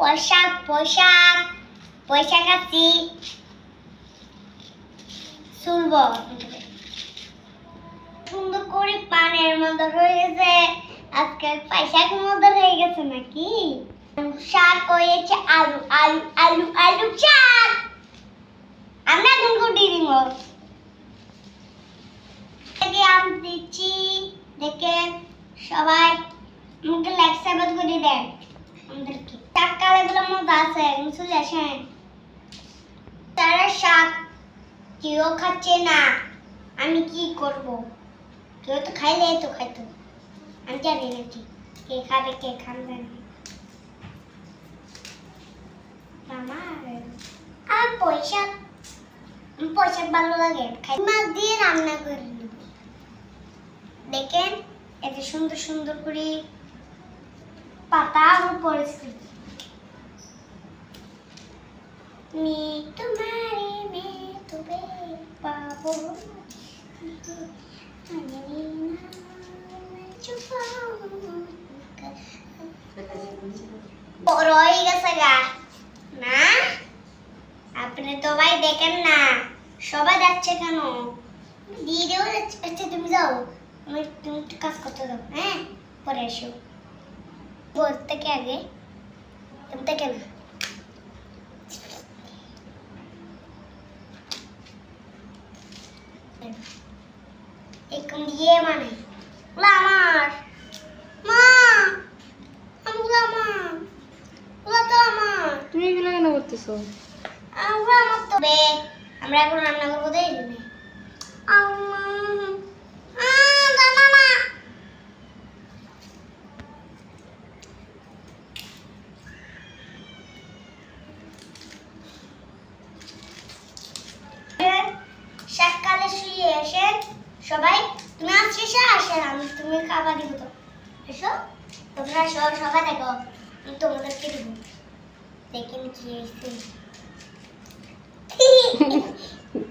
পোশাক পোশাক পোশাক আছি। শুনব সুন্দর করে পানের মতো হয়ে গেছে আজকে পয়সাকের মতো হয়ে গেছে নাকি? শাক হয়েছে আলু আলু আলু আলু শাক। আমরা আম দিচ্ছি। দেখেন সবাই আমাকে লাইক সাবস্ক্রাইব করে দেন। আমাদেরকে। তারা কেউ খাচ্ছে না আমি কি করব কেউ তো খাইলে তো আমি জানি না কি কে খাবে কে খাবে না আর পয়সা পয়সা ভালো লাগে মাছ দিয়ে রান্না করে দেখেন, এত সুন্দর সুন্দর করে পাতা পড়েছে আমি তোমারে মে তবে পাবো। বড় গেছে গা। না? আপনি তো ভাই দেখেন না। সবাই যাচ্ছে কেন? দিয়ে দেবো আচ্ছা তুমি যাও। আমি, তুমি একটু কাজ করতে দাও হ্যাঁ? পরে এসো বলতে কে আগে? তুমি থেকে না দিয়ে মানে? ওগুলো আমার মা! আমগুলো আমার। ওগুলো তো আমার। তুমি এগুলো কেন করতেছো? আমরা আমার তো বে। আমরা এখন রান্না করব তাই জন্য। সকালে শুয়ে এসে সবাই তুমি শেষে আসে আমি তুমি খাবার দিব তো। এসো, তোমরা সব সবাই দেখো, আমি তোমাদেরকে দিব। দেখেন কি হয়েছে